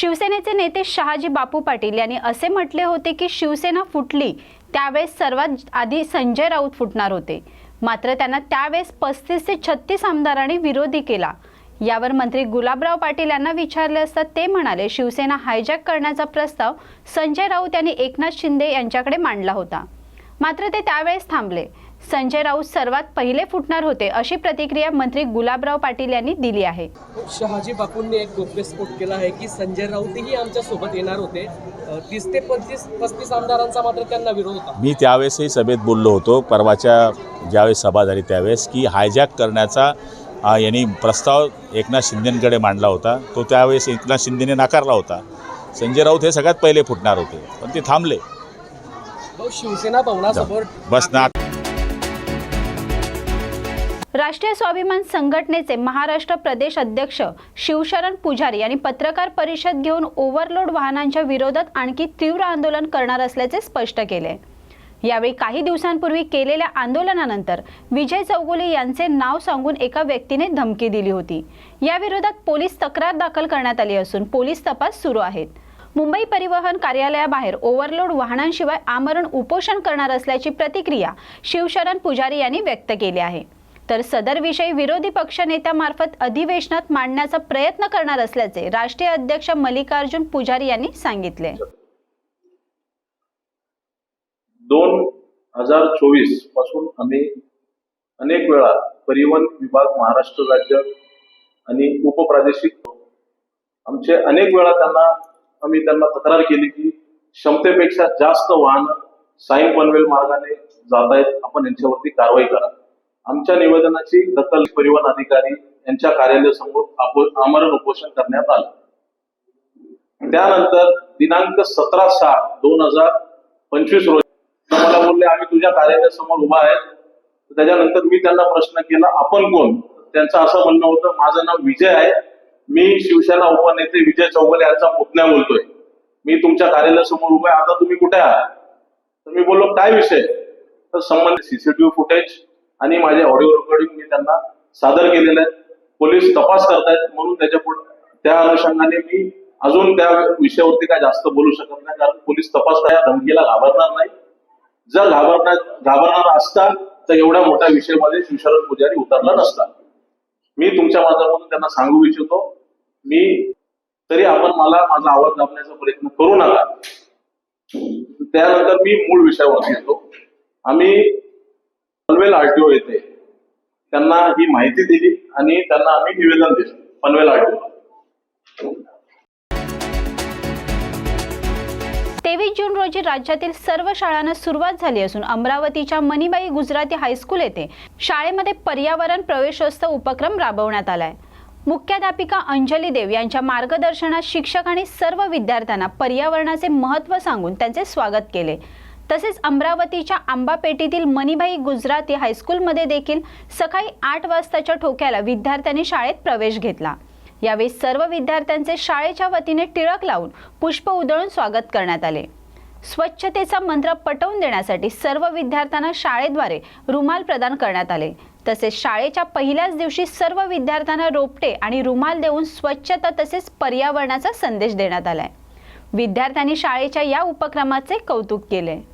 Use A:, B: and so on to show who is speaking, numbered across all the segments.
A: शिवसेनेचे नेते शहाजी बापू पाटील यांनी असे म्हटले होते की शिवसेना फुटली त्यावेळेस सर्वात आधी संजय राऊत फुटणार होते. मात्र त्यांना त्यावेळेस पस्तीस ते छत्तीस आमदारांनी विरोधी केला. यावर मंत्री गुलाबराव पाटील यांना विचारले असता ते म्हणाले शिवसेना हायजॅक करण्याचा प्रस्ताव संजय राऊत यांनी एकनाथ शिंदे यांच्याकडे मांडला होता. मात्र ते त्यावेळेस थांबले. संजय राऊत सर्वात पहिले फुटणार होते अशी प्रतिक्रिया मंत्री गुलाबराव पाटील यांनी दिली आहे.
B: शहाजी बापूंनी एक गोप्यस्फोट केला आहे की संजय राऊतही आमच्यासोबत येणार होते. तीस ते पंचवीस पस्तीस आमदारांचा मात्र त्यांना विरोध होता.
C: मी त्यावेळेसही सभेत बोललो होतो परवाच्या ज्यावेळेस सभा झाली त्यावेळेस की हायजॅक करण्याचा यांनी प्रस्ताव एकनाथ शिंदेकडे मांडला होता. तो त्यावेळेस एकनाथ शिंदेने नाकारला होता. संजय राऊत हे सगळ्यात पहिले फुटणार होते पण ते थांबले.
B: शिवसेना भवनासमोर
C: बस ना.
A: राष्ट्रीय स्वाभिमान संघटनेचे महाराष्ट्र प्रदेश अध्यक्ष शिवशरण पुजारी यांनी पत्रकार परिषद घेऊन ओव्हरलोड वाहनांच्या विरोधात आणखी तीव्र आंदोलन करणार असल्याचे स्पष्ट केले. यावेळी काही दिवसांपूर्वी केलेल्या आंदोलनानंतर विजय चौगुले यांचे नाव सांगून एका व्यक्तीने धमकी दिली होती. याविरोधात पोलीस तक्रार दाखल करण्यात आली असून पोलीस तपास सुरू आहेत. मुंबई परिवहन कार्यालयाबाहेर ओव्हरलोड वाहनांशिवाय आमरण उपोषण करणार असल्याची प्रतिक्रिया शिवशरण पुजारी यांनी व्यक्त केली आहे. तर सदरविषयी विरोधी विरोधी पक्षनेत्यामार्फत अधिवेशनात मांडण्याचा प्रयत्न करणार असल्याचे राष्ट्रीय अध्यक्ष मल्लिकार्जुन पुजारी यांनी सांगितले.
D: दोन हजार चोवीसपासून आम्ही अनेक वेळा परिवहन विभाग महाराष्ट्र राज्य आणि उपप्रादेशिक आमचे अनेक वेळा त्यांना आम्ही त्यांना तक्रार केली की क्षमतेपेक्षा जास्त वाहन साई पनवेल मार्गाने जात आहेत आपण यांच्यावरती कारवाई करा. आमच्या निवेदनाची दखल परिवहन अधिकारी यांच्या कार्यालयासमोर आमरण उपोषण करण्यात आलं. त्यानंतर दिनांक सतरा सहा दोन हजार पंचवीस रोजी मला बोलले आम्ही तुझ्या कार्यालयासमोर उभा आहे त्याच्यानंतर मी त्यांना प्रश्न केला आपण कोण? त्यांचं असं म्हणणं होतं माझं नाव विजय आहे. मी शिवसेना उपनेते विजय चौगले यांचा पुतण्या बोलतोय. मी तुमच्या कार्यालयासमोर उभा आहे. आता तुम्ही कुठे आहात? तर मी बोललो काय विषय? तर संबंधित सीसीटीव्ही फुटेज आणि माझे ऑडिओ रेकॉर्डिंग मी त्यांना सादर केलेलं आहे. पोलीस तपास करतायत म्हणून त्याच्या पुढे त्या अनुषंगाने मी अजून त्या विषयावरती काय जास्त बोलू शकत नाही कारण पोलीस तपास त्या धमकीला घाबरणार नाही. जर घाबरणार घाबरणार असता तर एवढ्या मोठ्या विषयामध्ये शिवशरण पुजारी उतरला नसता. मी तुमच्या माध्यमातून त्यांना सांगू इच्छितो. मी तरी आपण मला माझा आवाज दाबण्याचा प्रयत्न करू नका. त्यानंतर मी मूळ विषयावरती येतो. आम्ही पनवेल आरटीओ येते त्यांना ही माहिती दिली आणि त्यांना आम्ही निवेदन दिलं. पनवेल आरटीओ
A: तेवीस जून रोजी राज्यातील सर्व शाळांना सुरुवात झाली असून अमरावतीच्या मणिबाई गुजराती हायस्कूल येथे शाळेमध्ये पर्यावरण प्रवेशोत्सव उपक्रम राबवण्यात आलाय. मुख्याध्यापिका अंजली देव यांच्या मार्गदर्शनात शिक्षक आणि सर्व विद्यार्थ्यांना पर्यावरणाचे महत्त्व सांगून त्यांचे स्वागत केले. तसेच अमरावतीच्या आंबापेटीतील मणिभाई गुजराती हायस्कूलमध्ये देखील सकाळी आठ वाजताच्या ठोक्याला विद्यार्थ्यांनी शाळेत प्रवेश घेतला. यावेळी सर्व विद्यार्थ्यांचे शाळेच्या वतीने टिळक लावून पुष्प उधळून स्वागत करण्यात आले. स्वच्छतेचा मंत्र पटवून देण्यासाठी सर्व विद्यार्थ्यांना शाळेद्वारे रुमाल प्रदान करण्यात आले. तसेच शाळेच्या पहिल्याच दिवशी सर्व विद्यार्थ्यांना रोपटे आणि रुमाल देऊन स्वच्छता तसेच पर्यावरणाचा संदेश देण्यात आलाय. विद्यार्थ्यांनी शाळेच्या या उपक्रमाचे कौतुक केले.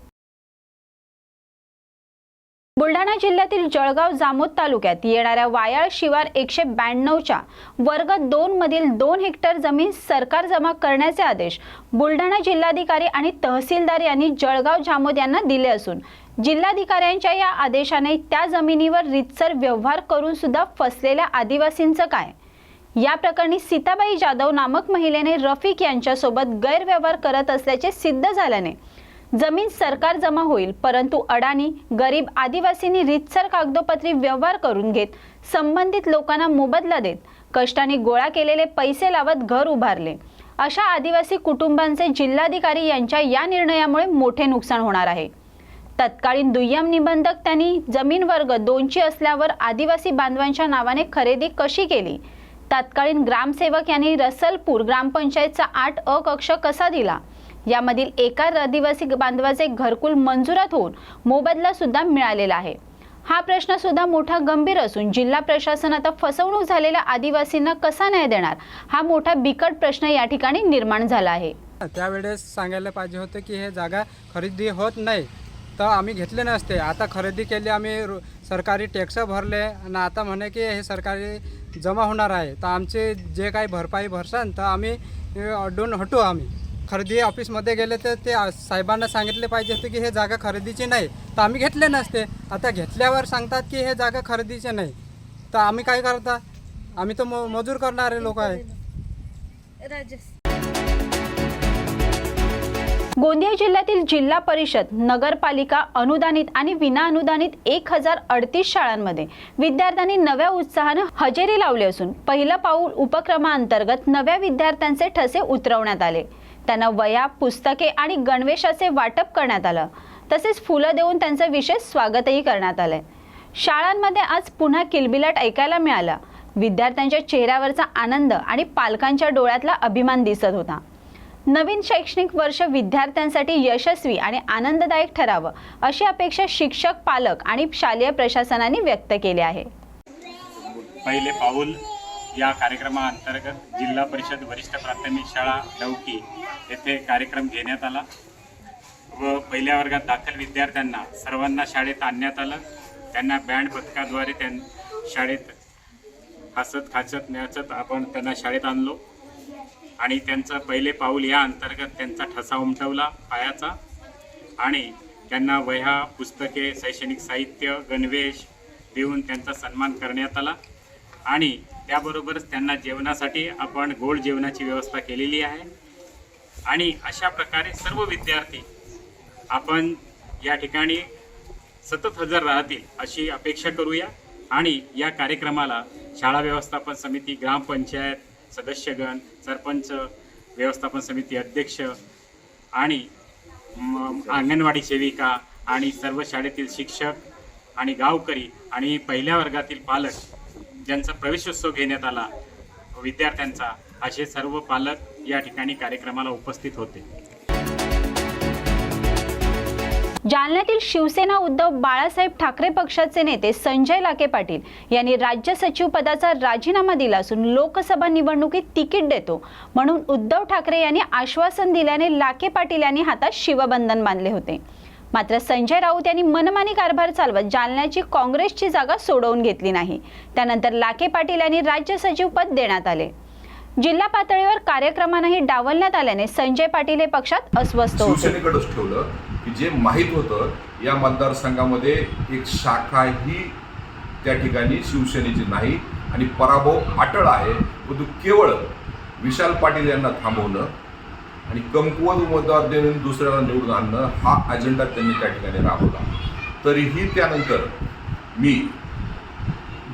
A: बुलढाणा जिल्ह्यातील जळगाव जामोद तालुक्यात येणाऱ्या वायाळ शिवार एकशे ब्याण्णवच्या वर्ग दोन मधील दोन हेक्टर जमीन सरकार जमा करण्याचे आदेश बुलढाणा जिल्हाधिकारी आणि तहसीलदार यांनी जळगाव जामोद यांना दिले असून जिल्हाधिकाऱ्यांच्या या आदेशाने त्या जमिनीवर रितसर व्यवहार करून सुद्धा फसलेल्या आदिवासींचं काय? या प्रकरणी सीताबाई जाधव नामक महिलेने रफिक यांच्यासोबत गैरव्यवहार करत असल्याचे सिद्ध झाल्याने जमीन सरकार जमा होईल परंतु अडाणी गरीब आदिवासींनी रितसर कागदोपत्री व्यवहार करून घेत संबंधित लोकांना मोबदला देत कष्टाने गोळा केलेले पैसे लावत घर उभारले. अशा आदिवासी कुटुंबांचे जिल्हाधिकारी यांच्या या निर्णयामुळे मोठे नुकसान होणार आहे. तत्कालीन दुय्यम निबंधक त्यांनी जमीन वर्ग दोनची असल्यावर आदिवासी बांधवांच्या नावाने खरेदी कशी केली? तत्कालीन ग्रामसेवक यांनी रसलपूर ग्रामपंचायतचा आठ अ कक्ष कसा दिला? यामधील एका आदिवासी बांधवाचे घरकुल मंजुरात होऊन मोबदला सुद्धा मिळालेला आहे. हा प्रश्न सुद्धा मोठा गंभीर असून जिल्हा प्रशासन आता फसवणूक झालेल्या आदिवासींना कसा न्याय देणार? हा मोठा बिकट प्रश्न या ठिकाणी निर्माण झाला आहे.
E: त्यावेळेस सांगायला पाहिजे होतं की हे जागा खरेदी होत नाही तर आम्ही घेतले नसते. आता खरेदी केली आम्ही सरकारी टॅक्स भरले आणि आता म्हणे की हे सरकारी जमा होणार आहे. तर आमचे जे काही भरपाई भरसान तर आम्ही अडून हटू आम्ही. खरेदी ऑफिसमध्ये गेले तर ते साहेबांना सांगितले पाहिजे होते की हे जागा खरेदीची नाही. तर आम्ही घेतले नसते. आता घेतल्यावर सांगतात की हे जागा खरेदीचे नाही. तर आम्ही काय करता? आम्ही तर म मजूर करणारे लोक आहे
A: गोंदिया जिल्ह्यातील जिल्हा परिषद नगरपालिका अनुदानित आणि विना अनुदानित एक हजार अडतीस शाळांमध्ये विद्यार्थ्यांनी नव्या उत्साहानं हजेरी लावली असून पहिलं पाऊल उपक्रमाअंतर्गत नव्या विद्यार्थ्यांचे ठसे उतरवण्यात आले. त्यांना वया पुस्तके आणि गणवेशाचे वाटप करण्यात आलं. तसेच फुलं देऊन त्यांचं विशेष स्वागतही करण्यात आलंय. शाळांमध्ये आज पुन्हा किलबिलाट ऐकायला मिळाला. विद्यार्थ्यांच्या चेहऱ्यावरचा आनंद आणि पालकांच्या डोळ्यातला अभिमान दिसत होता. नवीन शैक्षणिक वर्ष विद्यार्थ्यांसाठी यशस्वी आणि आनंददायक ठरावं अशी अपेक्षा शिक्षक पालक आणि शालेय प्रशासनाने व्यक्त केली आहे.
F: पहिले पाऊल या कार्यक्रमाअंतर्गत जिल्हा परिषद वरिष्ठ प्राथमिक शाळा डवकी येथे कार्यक्रम घेण्यात आला व पहिल्या वर्गात दाखल विद्यार्थ्यांना सर्वांना शाळेत आणण्यात आलं. त्यांना बँड पथकाद्वारे त्यां शाळेत हसत खाचत न्याचत आपण त्यांना शाळेत आणलो आणि त्यांचं पहिले पाऊल या अंतर्गत त्यांचा ठसा उमटवला पायाचा आणि त्यांना वह्या पुस्तके शैक्षणिक साहित्य गणवेश देऊन त्यांचा सन्मान करण्यात आला आणि त्याबरोबरच त्यांना जेवणासाठी आपण गोड जेवणाची व्यवस्था केलेली आहे. आणि अशा प्रकारे सर्व विद्यार्थी आपण या ठिकाणी सतत हजर राहतील अशी अपेक्षा करूया. आणि या कार्यक्रमाला शाळा व्यवस्थापन समिती ग्रामपंचायत सदस्यगण सरपंच व्यवस्थापन समिती अध्यक्ष आणि अंगणवाडी सेविका आणि सर्व शाळेतील शिक्षक आणि गावकरी आणि पहिल्या वर्गातील पालक ज्यांचा प्रवेशोत्सव घेण्यात आला विद्यार्थ्यांचा असे सर्व पालक या ठिकाणी कार्यक्रमाला उपस्थित होते.
A: जालन्यातील शिवसेना उद्धव बाळासाहेब ठाकरे पक्षाचे नेते संजय लाके पाटील यांनी राज्य सचिव पदाचा राजीनामा दिला असून लोकसभा निवडणुकीत तिकीट देतो. म्हणून उद्धव ठाकरे यांनी आश्वासन दिल्याने लाके पाटील यांनी हातात शिवबंधन बांधले होते. मात्र संजय राऊत यांनी मनमानी कारभार चालवत जालन्याची काँग्रेसची जागा सोडवून घेतली नाही. त्यानंतर लाखे पाटील यांनी राज्य सचिव पद देण्यात आले. जिल्हा पातळीवर कार्यक्रमांनाही डावलण्यात आल्याने संजय पाटील हे पक्षात अस्वस्थ होते.
G: ठेवलं की जे माहीत होतं या मतदारसंघामध्ये एक शाखा ही त्या ठिकाणी शिवसेनेची नाही आणि पराभव अटळ आहे. व तो केवळ विशाल पाटील यांना थांबवणं आणि कमकुवत उमेदवार देऊन दुसऱ्याला निवडून आणणं हा अजेंडा त्यांनी त्या ठिकाणी राबवला. तरीही त्यानंतर मी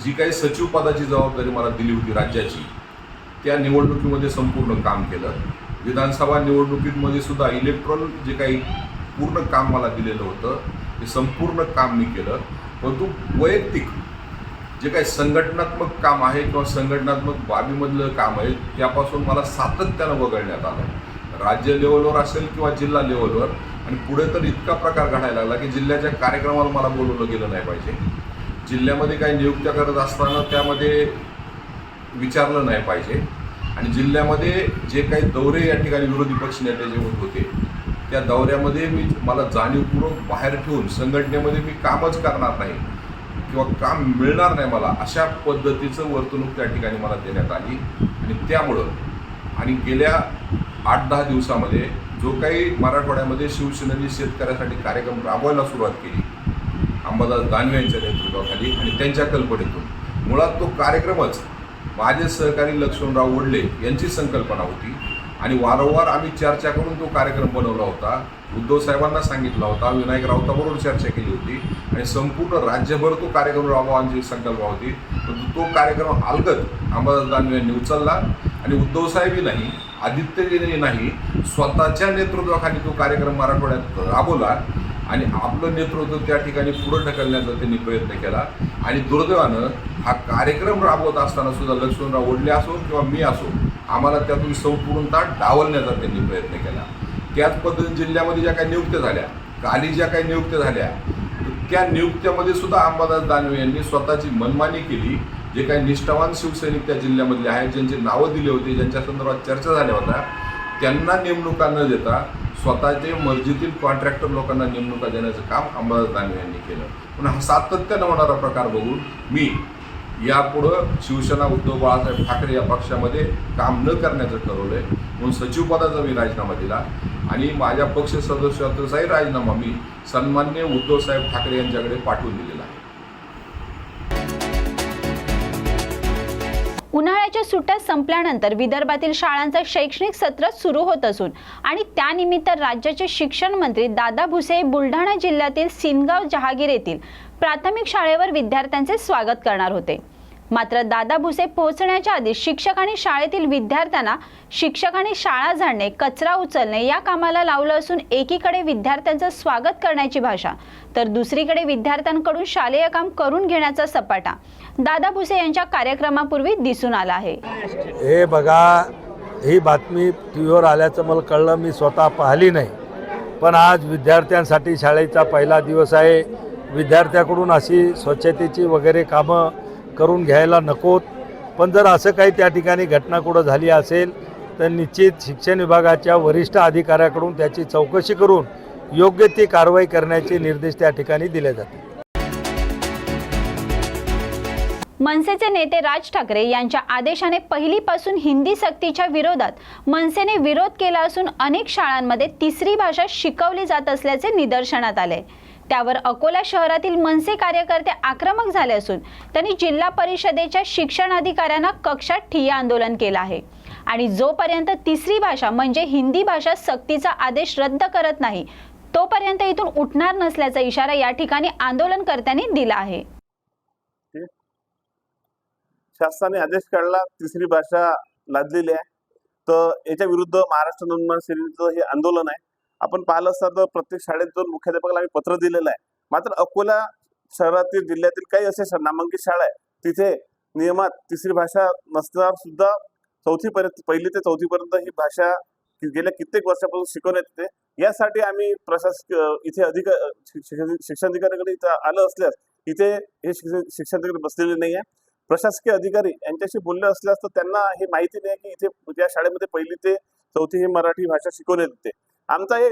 G: जी काही सचिव पदाची जबाबदारी मला दिली होती राज्याची त्या निवडणुकीमध्ये संपूर्ण काम केलं. विधानसभा निवडणुकीमध्ये सुद्धा इलेक्ट्रॉन जे काही पूर्ण काम मला दिलेलं होतं ते संपूर्ण काम मी केलं. परंतु वैयक्तिक जे काही संघटनात्मक काम आहे किंवा संघटनात्मक बाबीमधलं काम आहे त्यापासून मला सातत्यानं वगळण्यात आलं. राज्य लेवलवर असेल किंवा जिल्हा लेवलवर आणि पुढे तर इतका प्रकार घडायला लागला की जिल्ह्याच्या कार्यक्रमाला मला बोलवलं गेलं नाही पाहिजे. जिल्ह्यामध्ये काही नियुक्त्या करत असताना त्यामध्ये विचारलं नाही पाहिजे. आणि जिल्ह्यामध्ये जे काही दौरे या ठिकाणी विरोधी पक्ष नेत्याचे होत होते त्या दौऱ्यामध्ये मी मला जाणीवपूर्वक बाहेर ठेवून संघटनेमध्ये मी कामच करणार नाही किंवा काम मिळणार नाही मला अशा पद्धतीचं वर्तणूक त्या ठिकाणी मला देण्यात आली. आणि त्यामुळं आणि गेल्या आठ दहा दिवसामध्ये जो काही मराठवाड्यामध्ये शिवसेनेने शेतकऱ्यासाठी कार्यक्रम राबवायला सुरुवात केली अंबादास दानवे यांच्या नेतृत्वाखाली आणि त्यांच्या कल्पनेतून. मुळात तो कार्यक्रमच माझे सहकारी लक्ष्मणराव वडले यांची संकल्पना होती आणि वारंवार आम्ही चर्चा करून तो कार्यक्रम बनवला होता. उद्धव साहेबांना सांगितला होता विनायक राऊताबरोबर चर्चा केली होती आणि संपूर्ण राज्यभर तो कार्यक्रम राबवायची संकल्पना होती. परंतु तो कार्यक्रम अलगद अंबादास दानवे यांनी उचलला. आणि उद्धवसाहेबी नाही आदित्यजींनी नाही स्वतःच्या नेतृत्वाखाली तो कार्यक्रम मराठवाड्यात राबवला आणि आपलं नेतृत्व त्या ठिकाणी पुढं ढकलण्याचा त्यांनी प्रयत्न केला. आणि दुर्दैवानं हा कार्यक्रम राबवत असताना सुद्धा लक्ष्मणराव ओढले असो किंवा मी असो आम्हाला त्यातून संपूर्णतः डावलण्याचा त्यांनी प्रयत्न केला. त्याच पद्धतीने जिल्ह्यामध्ये ज्या काही नियुक्त्या झाल्या काली ज्या काही नियुक्त्या झाल्या त्या नियुक्त्यामध्ये सुद्धा अंबादास दानवे यांनी स्वतःची मनमानी केली. जे काही निष्ठावान शिवसैनिक त्या जिल्ह्यामधले आहेत ज्यांची नावं दिली होती ज्यांच्या संदर्भात चर्चा झाल्या होत्या त्यांना नेमणुका न देता स्वतःचे मर्जीतील कॉन्ट्रॅक्टर लोकांना नेमणुका देण्याचं काम अंबादास दानवे यांनी केलं. पण हा सातत्यानं होणारा प्रकार बघून मी यापुढं शिवसेना उद्धव बाळासाहेब ठाकरे या पक्षामध्ये काम न करण्याचं ठरवलं आहे म्हणून सचिवपदाचा मी राजीनामा दिला. आणि माझ्या पक्ष सदस्यत्वाचाही राजीनामा मी सन्मान्य उद्धवसाहेब ठाकरे यांच्याकडे पाठवून दिलेला आहे.
A: उन्हाळ्याच्या सुट्ट्या संपल्यानंतर विदर्भातील शाळांचं शैक्षणिक सत्र सुरू होत असून आणि त्यानिमित्त राज्याचे शिक्षण मंत्री दादा भुसे बुलढाणा जिल्ह्यातील सिनगाव जहागीर येथील प्राथमिक शाळेवर विद्यार्थ्यांचे स्वागत करणार होते. मात्र दादा भुसे पोहोचण्याच्या आधी शिक्षक आणि शाळेतील विद्यार्थ्यांना शिक्षकांनी शाळा झाडणे कचरा उचलणे या कामाला लावलं असून एकीकडे विद्यार्थ्यांचं स्वागत करण्याची भाषा तर दुसरीकडे विद्यार्थ्यांकडून शालेय काम करून घेण्याचा सपाटा. दादा भुसे यांच्या कार्यक्रमापूर्वी दिसून आला आहे.
H: हे बघा ही बातमी टी व्हीवर आल्याचं मला कळलं मी स्वतः पाहिली नाही. पण आज विद्यार्थ्यांसाठी शाळेचा पहिला दिवस आहे. विद्यार्थ्याकडून अशी स्वच्छतेची वगैरे कामं करून घ्यायला नकोत. पण जर असं काही त्या ठिकाणी घटना कुठं झाली असेल तर निश्चित शिक्षण विभागाच्या वरिष्ठ अधिकाऱ्याकडून त्याची चौकशी करून योग्य ती कारवाई करण्याचे निर्देश त्या ठिकाणी दिले जातात
A: मनसेचे नेते राज ठाकरे यांच्या आदेशाने पहिलीपासून हिंदी सक्तीच्या विरोधात मनसेने विरोध केला असून अनेक शाळांमध्ये तिसरी भाषा शिकवली जात असल्याचे निदर्शनात आले. त्यावर अकोला शहरातील मनसे कार्यकर्ते आक्रमक झाले असून त्यांनी जिल्हा परिषदेच्या शिक्षण अधिकाऱ्यांना कक्षात ठिय्या आंदोलन केलं आहे. आणि जोपर्यंत तिसरी भाषा म्हणजे हिंदी भाषा सक्तीचा आदेश रद्द करत नाही तोपर्यंत इथून उठणार नसल्याचा इशारा या ठिकाणी आंदोलनकर्त्यांनी दिला आहे.
I: शासनाने आदेश काढला तिसरी भाषा लादलेली आहे. तर याच्या विरुद्ध महाराष्ट्र नवनिर्माण सेनेचं हे आंदोलन आहे. आपण पाहिलं असतात तर प्रत्येक शाळेत जाऊन मुख्याध्यापकाला आम्ही पत्र दिलेलं आहे. मात्र अकोला शहरातील जिल्ह्यातील काही असे नामांकित शाळा आहे. तिथे नियमात तिसरी भाषा नसणार सुद्धा चौथी पर्यंत पहिली ते चौथी पर्यंत ही भाषा गेल्या कित्येक वर्षापासून शिकवण्यात येते. यासाठी आम्ही प्रशासक इथे अधिक शिक्षण शिक्षणाधिकाऱ्याकडे इथं आलं असल्यास इथे हे शिक्षण शिक्षणाधिकारी बसलेले नाही आहे प्रशासकीय अधिकारी यांच्याशी बोलले असल्यास तर त्यांना हे माहिती नाही की इथे या शाळेमध्ये पहिली ते चौथी ही मराठी भाषा शिकवण्यात येते आमचा हे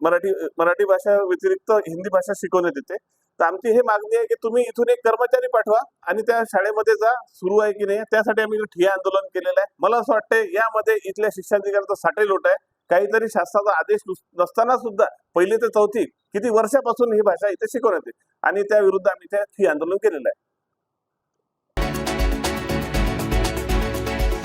I: मराठी मराठी भाषा व्यतिरिक्त हिंदी भाषा शिकवण्यात येते. तर आमची हे मागणी आहे की तुम्ही इथून एक कर्मचारी पाठवा आणि त्या शाळेमध्ये जा सुरू आहे की नाही त्यासाठी आम्ही ठिया आंदोलन केलेलं आहे. मला असं वाटतंय यामध्ये इथल्या शिक्षणाधिकाऱ्याचा साठे लोट आहे. काहीतरी शासनाचा आदेश नुस- नसताना सुद्धा पहिली ते चौथी किती वर्षापासून ही भाषा इथे शिकवण्यात येते. आणि त्या विरुद्ध आम्ही त्या ठिया आंदोलन केलेलं आहे.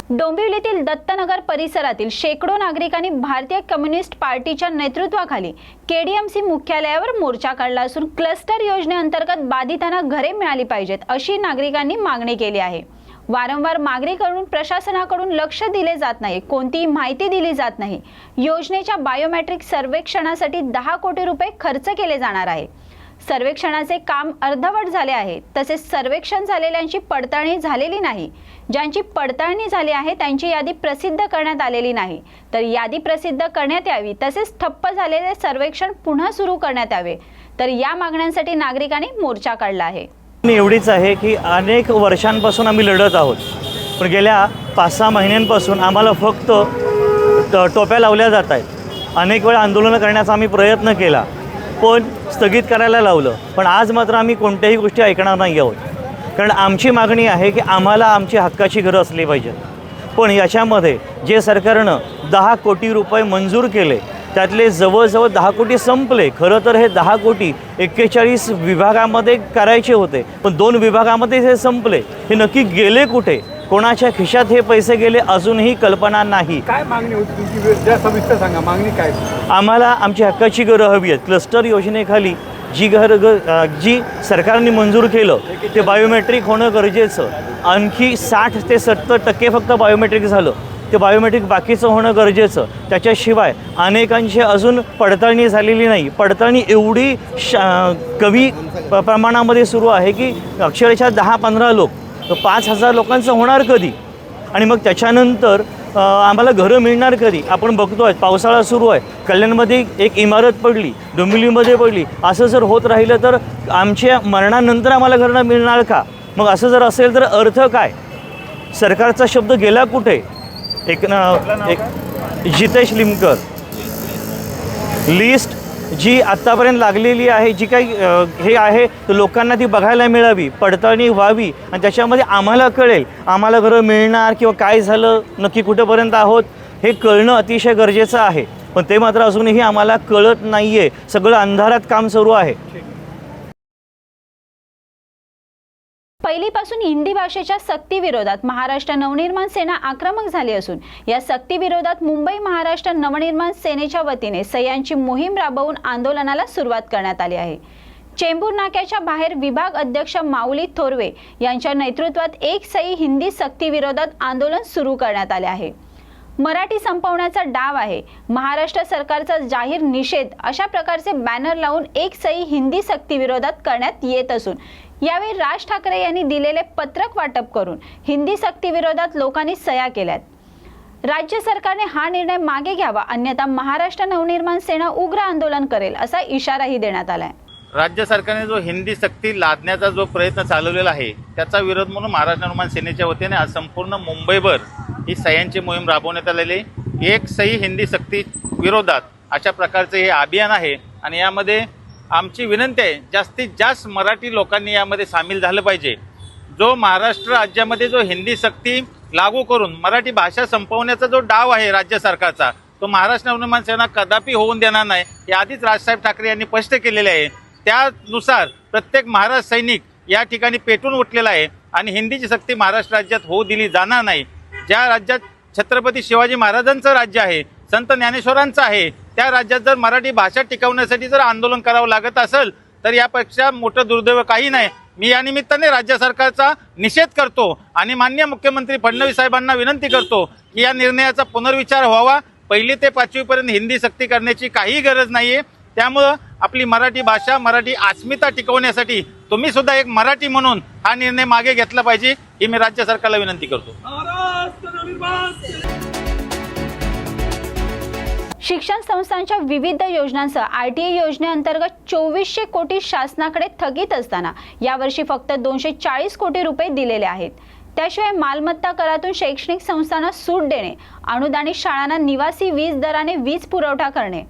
A: डोंबिवलीतील दत्तनगर परिसरातील शेकडो नागरिकांनी भारतीय कम्युनिस्ट पार्टीच्या नेतृत्वाखाली केडीएमसी मुख्यालयावर मोर्चा काढला असून क्लस्टर योजनेअंतर्गत बाधितांना घरे मिळाली पाहिजेत अशी नागरिकांनी मागणी केली आहे. वारंवार मागणी करून प्रशासनाकडून लक्ष दिले जात नाही कोणतीही माहिती दिली जात नाही. योजनेच्या बायोमॅट्रिक सर्वेक्षणासाठी दहा कोटी रुपये खर्च केले जाणार आहे. सर्वेक्षणाचे काम अर्धवट झाले आहे तसेच सर्वेक्षण झालेल्यांची पडताळणी झालेली नाही. ज्यांची पडताळणी झाली आहे त्यांची यादी प्रसिद्ध करण्यात आलेली नाही. तर यादी प्रसिद्ध करण्यात यावी तसेच ठप्प झालेले सर्वेक्षण पुन्हा सुरू करण्यात यावे. तर या मागण्यांसाठी नागरिकांनी मोर्चा काढला आहे.
J: एवढीच आहे की अनेक वर्षांपासून आम्ही लढत आहोत. पण गेल्या पाच सहा महिन्यांपासून आम्हाला फक्त टोप्या लावल्या जात आहेत. अनेक वेळा आंदोलनं करण्याचा आम्ही प्रयत्न केला पण स्थगित करायला लावलं. पण आज मात्र आम्ही कोणत्याही गोष्टी ऐकणार नाही आहोत. कारण आमची मागणी आहे की आम्हाला आमची हक्काची घरं असली पाहिजेत पण याच्यामध्ये जे सरकारनं दहा कोटी रुपये मंजूर केले त्यातले जवळजवळ दहा कोटी संपले. खरं तर हे दहा कोटी एक्केचाळीस विभागामध्ये करायचे होते पण दोन विभागामध्ये हे संपले. हे नक्की गेले कुठे? कोणाच्या खिशात हे पैसे गेले अजूनही कल्पना नाही.
H: काय मागणी होती तुमची? सविस्तर सांगा मागणी काय?
J: आम्हाला आमची हक्काची घरं हवी आहेत क्लस्टर योजनेखाली जी घर ग जी सरकारने मंजूर केलं ते बायोमेट्रिक होणं गरजेचं. आणखी साठ ते सत्तर टक्के फक्त बायोमेट्रिक झालं. ते बायोमेट्रिक बाकीचं होणं गरजेचं. त्याच्याशिवाय अनेकांची अजून पडताळणी झालेली नाही. पडताळणी एवढी शा कमी प- प्रमाणामध्ये सुरू आहे की अक्षरशः दहा पंधरा लोक पाच हजार लोकांचं होणार कधी? आणि मग त्याच्यानंतर आम्हाला घरं मिळणार कधी? आपण बघतो आहे पावसाळा सुरू आहे. कल्याणमध्ये एक इमारत पडली डोंबिवलीमध्ये पडली. असं जर होत राहिलं तर आमच्या मरणानंतर आम्हाला घरं मिळणार का? मग असं जर असेल तर अर्थ काय? सरकारचा शब्द गेला कुठे? एक ना एक जितेश लिमकर. लिस्ट जी आत्तापर्यंत लागलेली आहे जी काही हे आहे तर लोकांना ती बघायला मिळावी पडताळणी व्हावी. आणि त्याच्यामध्ये आम्हाला कळेल आम्हाला घरं मिळणार किंवा काय झालं नक्की कुठंपर्यंत आहोत हे कळणं अतिशय गरजेचं आहे. पण ते मात्र अजूनही आम्हाला कळत नाही आहे सगळं अंधारात काम सुरू आहे.
A: पहिलीपासून हिंदी भाषेच्या सक्तीविरोधात महाराष्ट्र नवनिर्माण सेना आक्रमक झाली असून या सक्तीविरोधात मुंबई महाराष्ट्र नवनिर्माण सेनेच्या वतीने सह्यांची मोहीम राबवून आंदोलनाला सुरुवात करण्यात आली आहे. चेंबूर नाक्याच्या बाहेर विभाग अध्यक्ष माऊली थोरवे यांच्या नेतृत्वात एक सही हिंदी सक्तीविरोधात आंदोलन सुरू करण्यात आले आहे. मराठी संपवण्याचा डाव आहे. महाराष्ट्र सरकारचा जाहीर निषेध अशा प्रकारचे बॅनर लावून एक सही हिंदी सक्तीविरोधात करण्यात येत असून यावेळी राज ठाकरे यांनी दिलेले पत्रक वाटप करून हिंदी सक्तीविरोधात लोकांनी सह्या केल्यात. राज्य सरकारने हा निर्णय मागे घ्यावा अन्यथा महाराष्ट्र नवनिर्माण सेना उग्र आंदोलन करेल असा इशाराही देण्यात आलाय.
K: राज्य सरकारने जो हिंदी सक्ती लादण्याचा जो प्रयत्न चालवलेला आहे त्याचा विरोध म्हणून महाराष्ट्र निर्माण सेनेच्या वतीने आज संपूर्ण मुंबईभर ही सह्यांची मोहीम राबवण्यात आलेली एक सही हिंदी सक्ती विरोधात अशा प्रकारचे हे अभियान आहे आणि यामध्ये आमची विनंती आहे जास्तीत जास्त मराठी लोकांनी यामध्ये सामील झालं पाहिजे. जो महाराष्ट्र राज्यामध्ये जो हिंदी सक्ती लागू करून मराठी भाषा संपवण्याचा जो डाव आहे राज्य सरकारचा तो महाराष्ट्र नवनिर्माण सेना कदापि होऊन देणार नाही. हे आधीच राजसाहेब ठाकरे यांनी स्पष्ट केलेले आहे. त्यानुसार प्रत्येक महाराष्ट्र सैनिक या ठिकाणी पेटून उठलेला आहे आणि हिंदीची सक्ती महाराष्ट्र राज्यात होऊ दिली जाणार नाही. ज्या राज्यात छत्रपती शिवाजी महाराजांचं राज्य आहे संत ज्ञानेश्वरांचं आहे. त्या राज्यात जर मराठी भाषा टिकवण्यासाठी जर आंदोलन करावं लागत असेल तर यापेक्षा मोठं दुर्दैव काही नाही. मी या निमित्ताने राज्य सरकारचा निषेध करतो आणि मान्य मुख्यमंत्री फडणवीस साहेबांना विनंती करतो की या निर्णयाचा पुनर्विचार व्हावा. पहिली ते पाचवीपर्यंत हिंदी सक्ती करण्याची काहीही गरज नाही आहे त्यामुळं आपली मराठी भाषा मराठी अस्मिता टिकवण्यासाठी तुम्ही सुद्धा एक मराठी म्हणून हा निर्णय मागे घेतला पाहिजे ही मी राज्य सरकारला विनंती करतो.
A: शिक्षण संस्थांच्या विविध योजनांसह आर टी आय योजनेअंतर्गत चोवीसशे कोटी शासनाकडे थकीत असताना यावर्षी फक्त दोनशे चाळीस कोटी रुपये दिलेले आहेत. त्याशिवाय मालमत्ता करातून शैक्षणिक संस्थांना सूट देणे अनुदानित शाळांना निवासी वीज दराने वीज पुरवठा करणे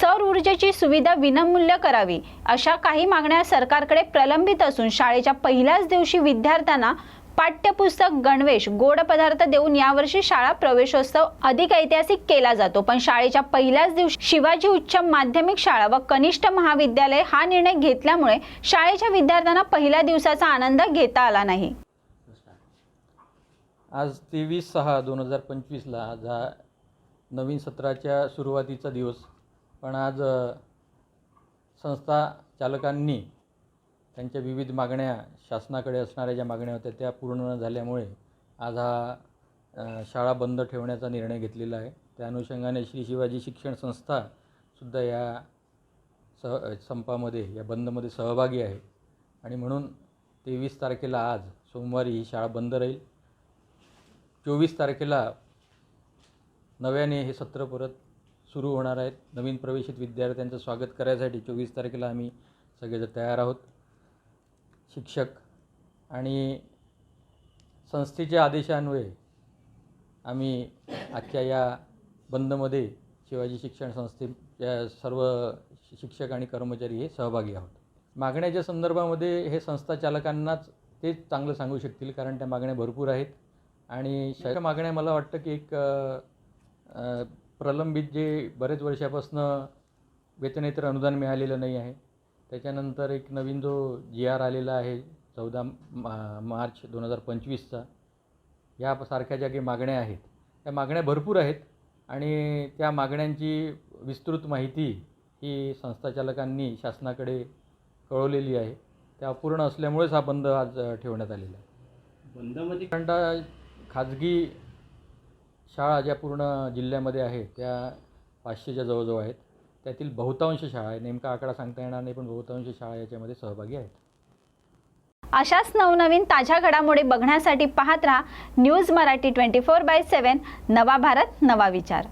A: सौर ऊर्जेची सुविधा विनामूल्य करावी अशा काही मागण्या सरकारकडे प्रलंबित असून शाळेच्या पहिल्याच दिवशी विद्यार्थ्यांना पाठ्यपुस्तक गणवेश गोड पदार्थ देऊन यावर्षी शाळा प्रवेशोत्सव अधिक ऐतिहासिक केला जातो. पण शाळेच्या पहिल्याच दिवशी शिवाजी उच्च माध्यमिक शाळा व कनिष्ठ महाविद्यालय हा निर्णय घेतल्यामुळे शाळेच्या विद्यार्थ्यांना पहिल्या दिवसाचा आनंद घेता आला नाही.
L: आज तेवीस सहा दोन हजार पंचवीसला आज हा नवीन सत्राच्या सुरुवातीचा दिवस. पण आज संस्था चालकांनी त्यांच्या विविध मागण्या शासनाकडे असणाऱ्या ज्या मागण्या होत्या त्या पूर्ण न झाल्यामुळे आज हा शाळा बंद ठेवण्याचा निर्णय घेतलेला आहे. त्या अनुषंगाने श्री शिवाजी शिक्षण संस्थासुद्धा या सह संपामध्ये या बंदमध्ये सहभागी आहे. आणि म्हणून तेवीस तारखेला आज सोमवारी ही शाळा बंद राहील. चोवीस तारखेला नव्याने हे सत्र परत सुरू होणार आहेत. नवीन प्रवेशित विद्यार्थ्यांचं स्वागत करायसाठी चोवीस तारखेला आम्ही सगळेजण तयार आहोत. शिक्षक आणि संस्थेच्या आदेशान्वये आम्ही आजच्या या बंदमध्ये शिवाजी शिक्षण संस्थेच्या सर्व शिक्षक आणि कर्मचारी हे सहभागी आहोत. मागण्याच्या संदर्भामध्ये हे संस्था चालकांनाच तेच चांगलं सांगू शकतील कारण त्या मागण्या भरपूर आहेत. आणि श मागण्या मला वाटतं की एक प्रलंबित जे बरेच वर्षापासनं वेतनेतर अनुदान मिळालेलं नाही आहे त्याच्यानंतर एक नवीन जो जी आर आलेला आहे चौदा मा मार्च दोन हजार पंचवीसचा यासारख्या ज्या काही मागण्या आहेत त्या मागण्या भरपूर आहेत आणि त्या मागण्यांची विस्तृत माहिती ही संस्थाचालकांनी शासनाकडे कळवलेली आहे. त्या अपूर्ण असल्यामुळेच हा बंद आज ठेवण्यात आलेला आहे.
K: बंदमध्ये
L: कारण खाजगी शाळा ज्या पूर्ण जिल्ह्यामध्ये आहेत त्या पाचशेच्या जवळजवळ आहेत. त्यातील बहुतांश शाळा आहे नेमका आकडा सांगता येणार नाही पण बहुतांश शाळा याच्यामध्ये सहभागी आहेत.
A: अशाच नवनवीन ताज्या घडामोडी बघण्यासाठी पाहत राहा news Marathi twenty four by seven नवा भारत नवा विचार.